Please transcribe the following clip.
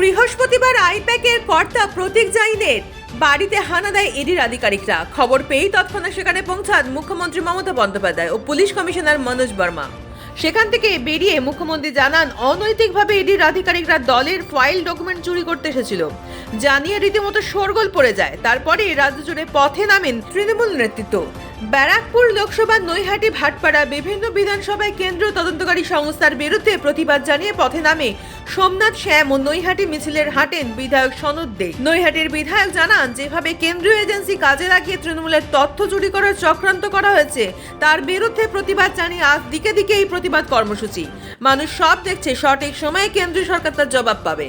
বৃহস্পতিবার আইপ্যাকের কর্তা প্রতীক জাইনের। বাড়িতে হানা দেয় ইডির আধিকারিকরা। খবর পেয়েই তৎক্ষণাৎ সেখানে পৌঁছান মুখ্যমন্ত্রী মমতা বন্দ্যোপাধ্যায় ও পুলিশ কমিশনার মনোজ বর্মা। সেখান থেকে বেরিয়ে মুখ্যমন্ত্রী জানান, অনৈতিকভাবে ইডির আধিকারিকরা দলের ফাইল ডকুমেন্ট চুরি করতে এসেছিল। জানিয়ে রীতিমতো শোরগোল পড়ে যায়। তারপরে রাজ্য জুড়ে পথে নামেন তৃণমূল নেতৃত্ব। ব্যারাকপুর লোকসভা নৈহাটি ভাটপাড়া বিভিন্ন বিধানসভায় কেন্দ্রীয় তদন্তকারী সংস্থার বিরুদ্ধে প্রতিবাদ জানিয়ে পথে নামে সোমনাথ শ্যাম ও নৈহাটি মিছিলের হাঁটেন বিধায়ক সনদ দে। নৈহাটির বিধায়ক জানান, যেভাবে কেন্দ্রীয় এজেন্সি কাজে লাগিয়ে তৃণমূলের তথ্য চুরি করার চক্রান্ত করা হয়েছে, তার বিরুদ্ধে প্রতিবাদ জানিয়ে আজ দিকে দিকে এই প্রতিবাদ কর্মসূচি। মানুষ সব দেখছে সঠিক সময়ে কেন্দ্রীয় সরকার তার জবাব পাবে।